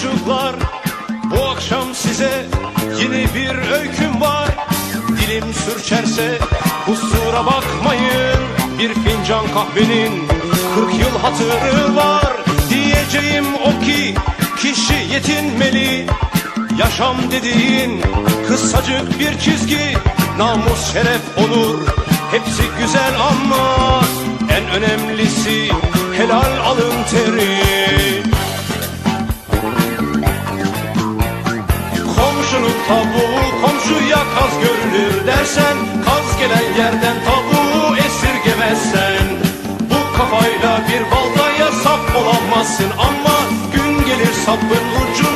çocuklar. Bu akşam size yeni bir öyküm var. Dilim sürçerse kusura bakmayın. Bir fincan kahvenin 40 yıl hatırı var. Diyeceğim o ki kişi yetinmeli. Yaşam dediğin kısacık bir çizgi. Namus, şeref, onur hepsi güzel ama En önemlisi helal alın teri. Komşunun tavuğu komşuya kaz görünür dersen Kaz gelen yerden tavuğu esirgemezsen. Bu kafayla bir baldaya sap olamazsın Ama gün gelir sapın ucu